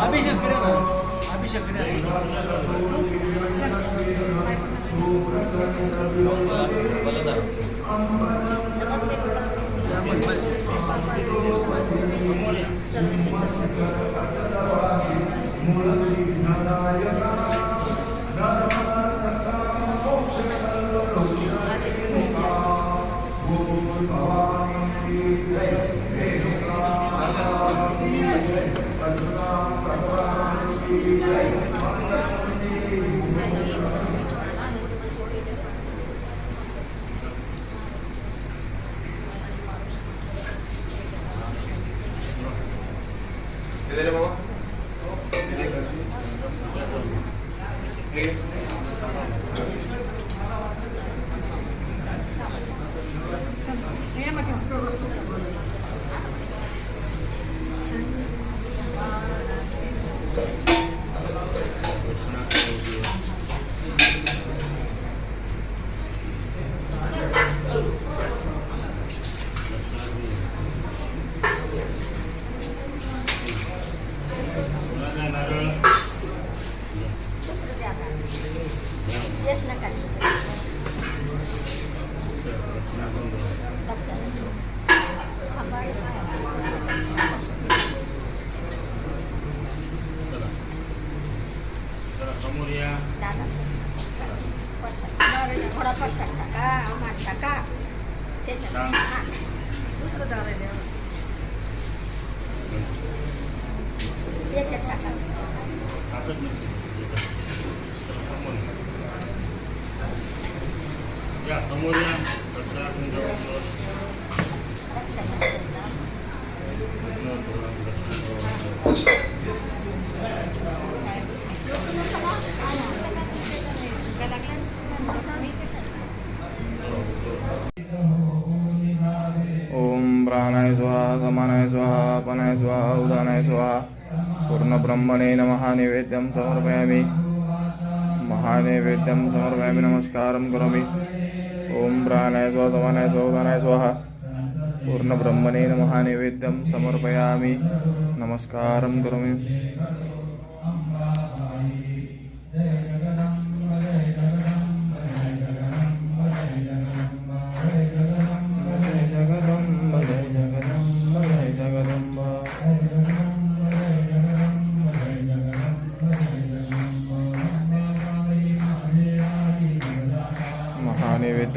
அபிஷேக் அபிஷேக் மூலம் समोर या थोडा प्रसाद टाका आम्हाला टाका त्याच्यात हा. दुसरं दार द्या याच्यात टाका या समोर या. ओम प्राणाय स्वाहा समानाय स्वाहा अपनाय स्वाहा उदानाय स्वाहा. पूर्णब्रह्मणे नमः नैवेद्यं समर्पयामि. महानैवेद्यं समर्पयामि नमस्कारं करोमि। ॐ प्राणाय स्वाहा समानाय स्वाहा उदानाय स्वाहा। पूर्णब्रह्मणे समर्पयामि नमस्कारं करोमि।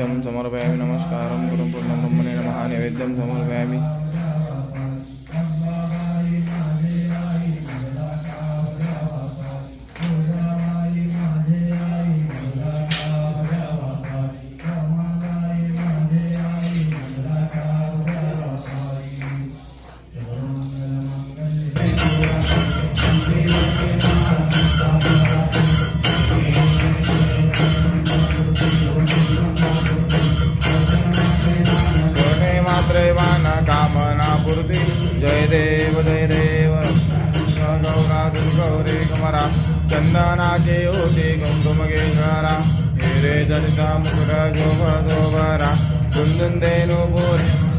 महानैवेद्यं समर्पयामि। नमस्कारं गुरुं पूर्णब्रह्मणे नमः। नैवेद्यं समर्पयामि। चंदनाचे होते कुंकुमगेश्वरा हिरे दलिता मुकुट गोभ गोबरा कुंदन देनु बोरे।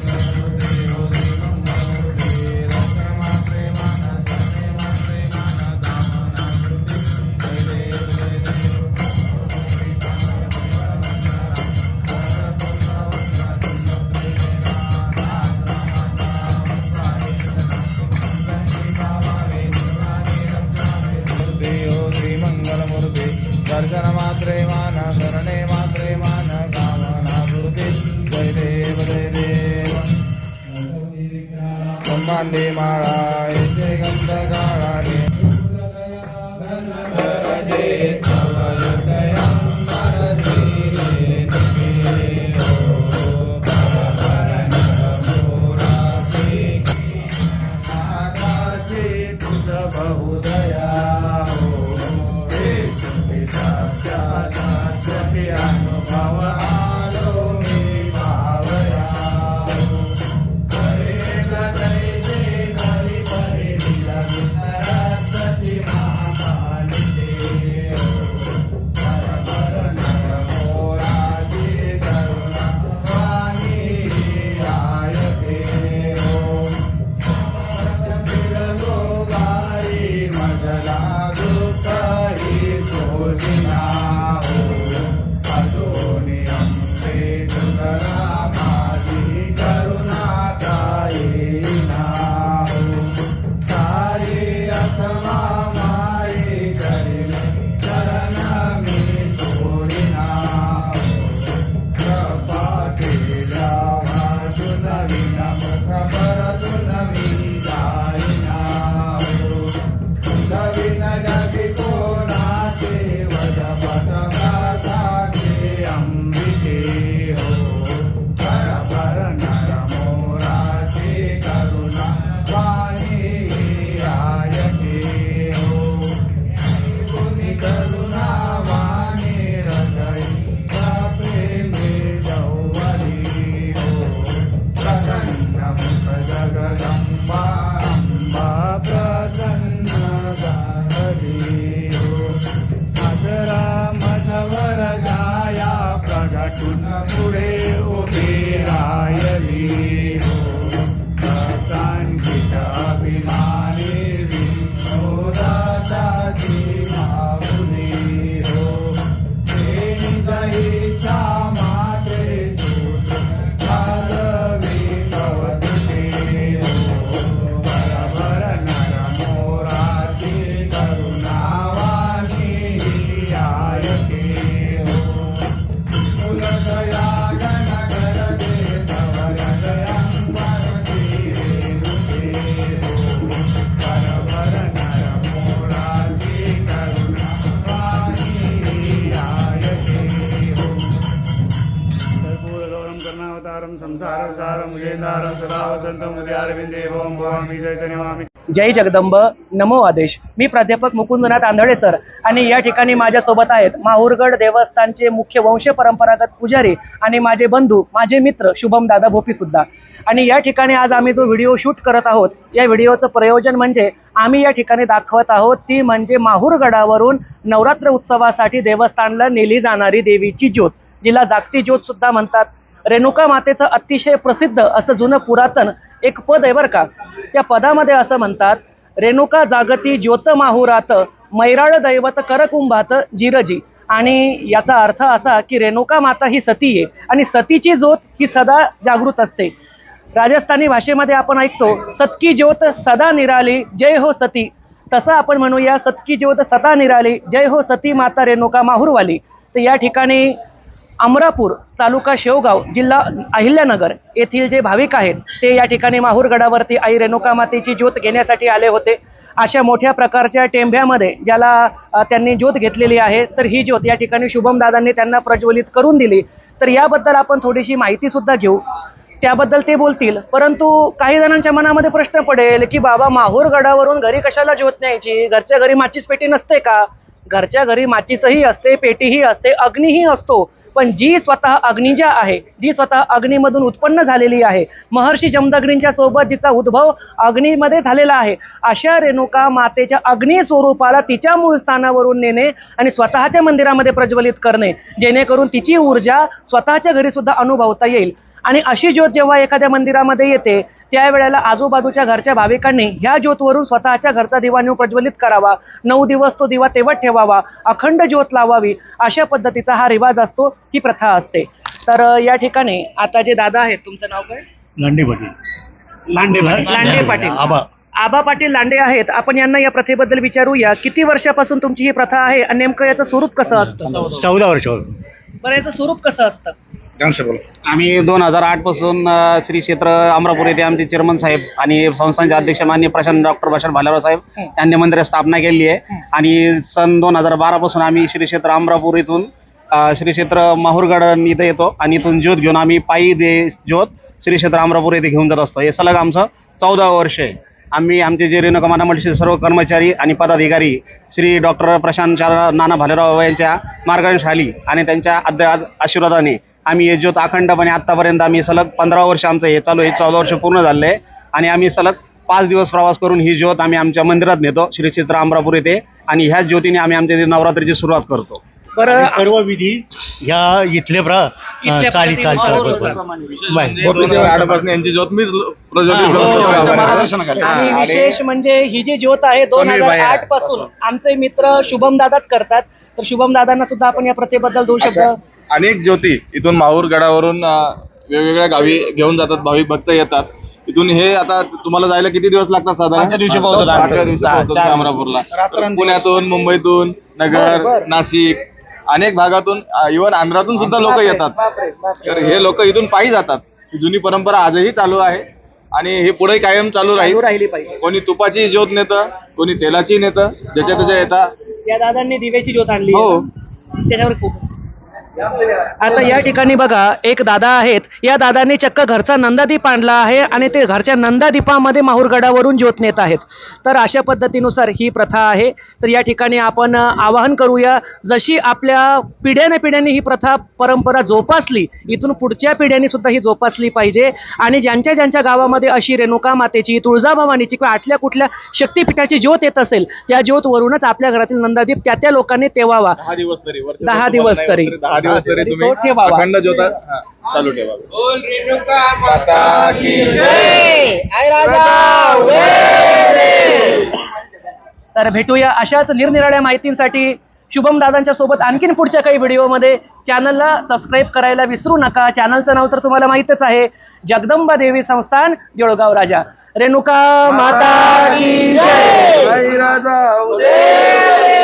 जय जगदंब. नमो आदेश. मी प्राध्यापक मुकुंदनाथ आंधळे सर. आणि या ठिकाणी माझ्यासोबत आहेत माहूरगड देवस्थानचे मुख्य वंश परंपरागत पुजारी आणि माझे बंधू माझे मित्र शुभम दादा भोपी सुद्धा. आणि या ठिकाणी आज आम्ही जो व्हिडिओ शूट करत आहोत या व्हिडिओचं प्रयोजन म्हणजे आम्ही या ठिकाणी दाखवत आहोत ती म्हणजे माहूरगडावरून नवरात्र उत्सवासाठी देवस्थानला नेली जाणारी देवीची ज्योत जिला जागती ज्योत सुद्धा म्हणतात. रेणुका मातेचं अतिशय प्रसिद्ध असं जुनं पुरातन एक पद आहे बरं का. त्या पदामध्ये असं म्हणतात रेणुका जागती ज्योत माहुरात मैराळ दैवत करकुंभात जिरजी. आणि याचा अर्थ असा की रेणुका माता ही सती आहे आणि सतीची ज्योत ही सदा जागृत असते. राजस्थानी भाषेमध्ये आपण ऐकतो सतकी ज्योत सदा निराली जय हो सती. तसं आपण म्हणूया सतकी ज्योत सदा निराली जय हो सती माता रेणुका माहूरवाली. तर या ठिकाणी अमरापूर तालुका शेवगाव जिल्हा अहिल्यानगर येथील जे भाविक आहेत ते या ठिकाणी माहूरगडावरती आई रेणुका मातेची ज्योत घेण्यासाठी आले होते. अशा मोठ्या प्रकारच्या टेंभ्यामध्ये ज्याला त्यांनी ज्योत घेतलेली आहे तर ही ज्योत या ठिकाणी शुभम दादांनी त्यांना प्रज्वलित करून दिली. तर याबद्दल आपण थोडीशी माहिती सुद्धा घेऊ. त्याबद्दल ते बोलतील परंतु काही जणांच्या मनामध्ये प्रश्न पडेल की बाबा माहूर गडावरून घरी कशाला ज्योत न्यायची? घरच्या घरी माचीस पेटी नसते का? घरच्या घरी माचीसही असते पेटीही असते अग्नीही असतो. पण जी स्वतः अग्निजा आहे जी स्वतः अग्नीमधून उत्पन्न झालेली आहे महर्षी जमदग्नींच्या सोबत जिचा उद्भव अग्नीमध्ये झालेला आहे अशा रेणुका मातेच्या अग्नी स्वरूपाला तिच्या मूळ स्थानावरून नेणे आणि स्वतःच्या मंदिरामध्ये प्रज्वलित करणे जेणेकरून तिची ऊर्जा स्वतःच्या घरी सुद्धा अनुभवता येईल. आणि अशी ज्योत जेव्हा एखाद्या मंदिरामध्ये येते त्यावेळेला आजूबाजूच्या घरच्या भाविकांनी ह्या ज्योतवरून स्वतःच्या घरचा दिवा नेऊन प्रज्वलित करावा. नऊ दिवस तो दिवा तेवत ठेवावा अखंड ज्योत लावावी अशा पद्धतीचा हा रिवाज असतो ही प्रथा असते. तर या ठिकाणी आता जे दादा आहेत तुमचं नाव काय? लांडे पाटील. लांडे लांडे पाटील. आबा. आबा पाटील लांडे आहेत. आपण यांना या प्रथेबद्दल विचारूया. किती वर्षापासून तुमची ही प्रथा आहे आणि नेमकं याचं स्वरूप कसं असतं? चौदा वर्ष. बरं याचं स्वरूप कसं असतं? आम्ही दोन हजार आठपासून अ, श्री क्षेत्र अमरापूर येथे आमचे चेअरमन साहेब आणि संस्थांचे अध्यक्ष मान्य प्रशांत डॉक्टर प्रशांत भालेराव साहेब यांनी मंदिर स्थापना केली आहे. आणि सन दोन हजार बारा पासून आम्ही श्री क्षेत्र अमरापूर इथून अ, श्री क्षेत्र माहूरगड इथं येतो आणि इथून ज्योत घेऊन आम्ही पायी दे ज्योत श्री क्षेत्र अमरापूर येथे घेऊन जात असतो. हे सलग आमचं चौदा वर्ष आहे. आम्ही आमचे जे रेणुका माता मंडळीचे सर्व कर्मचारी आणि पदाधिकारी श्री डॉक्टर प्रशांत चार नाना भालेराव यांच्या मार्गदर्शनाखाली आणि त्यांच्या अद्या आशीर्वादाने आम्ही हे ज्योत अखंडपणे आत्तापर्यंत आम्ही सलग पंधरा वर्ष आमचं हे चालू आहे. चौदा वर्ष पूर्ण झाले आहे. आणि आम्ही सलग पाच दिवस प्रवास करून ही ज्योत आम्ही आमच्या मंदिरात नेतो श्री क्षेत्र अमरापूर येथे. आणि ह्याच ज्योतीने आम्ही आमच्या इथे नवरात्रीची सुरुवात करतो. बरं सर्व विधी ह्या इथले प्रा इथल्या चाली चाल पद्धतीने चाल बरोबर. आडपासून यांची ज्योत मीच प्रज्वलित हो, करतो. हो, त्यांच्या हो. मार्गदर्शनाखाली. आणि आणि- विशेष म्हणजे ही जी ज्योत आहे दोन हजार आठपासून आमचे मित्र शुभम दादाच करतात तर शुभम दादांना सुद्धा आपण या प्रथेबद्दल दोन शब्द अशा अनेक ज्योती इथून माहूर गडावरून अं, वेगवेगळ्या गावी घेऊन जातात भाविक भक्त येतात इथून हे आता तुम्हाला जायला किती दिवस लागतात साधारण पाचव्या दिवशी पोहोचतो आम्ही. पाचव्या दिवशी पोहोचतो चार दिवस. अमरापूरला पुण्यातून मुंबईतून बरं, नगर बरं. नाशिक अनेक भागातून इव्हन आंध्रातून सुद्धा लोक येतात. तर हे लोक इथून पायी जातात. ही जुनी परंपरा आजही चालू आहे. आणि हे पुढे कायम चालू राहील. पाहिजे. कोणी तुपाची ज्योत नेतं कोणी तेलाची नेतं ज्याच्या त्याच्या येतात या दादांनी दिव्याची ज्योत आणली हो. त्याच्यावर आता या ठिकाणी बघा एक दादा आहेत. या दादांनी चक्क घरचा नंदादीप आणला आहे आणि ते घरच्या नंदादीपामध्ये माहूरगडावरून ज्योत नेत आहेत. तर अशा पद्धतीनुसार ही प्रथा आहे. तर या ठिकाणी आपण आवाहन करूया जशी आपल्या पिढ्याने पिढ्यांनी ही प्रथा परंपरा जोपासली इथून पुढच्या पिढ्यांनी सुद्धा ही जोपासली पाहिजे. आणि ज्यांच्या ज्यांच्या गावामध्ये अशी रेणुका मातेची तुळजाभवानीची किंवा आटल्या कुठल्या शक्तीपीठाची ज्योत येत असेल त्या ज्योतवरूनच आपल्या घरातील नंदादीप त्या त्या लोकांनी तेवावा. दहा दिवस तरी दहा दिवस तरी. दिवस तरी तुम्ही. अखंड ज्योता चालू ठेवा. तर भेटूया अशाच निरनिराळ्या माहितींसाठी शुभम दादांच्या सोबत आणखीन पुढच्या काही व्हिडिओमध्ये. चॅनलला सबस्क्राईब करायला विसरू नका. चॅनलचं नाव तर तुम्हाला माहितच आहे. जगदंबा देवी संस्थान देऊळगाव राजा. रेणुका माता की जय. राजा उदय.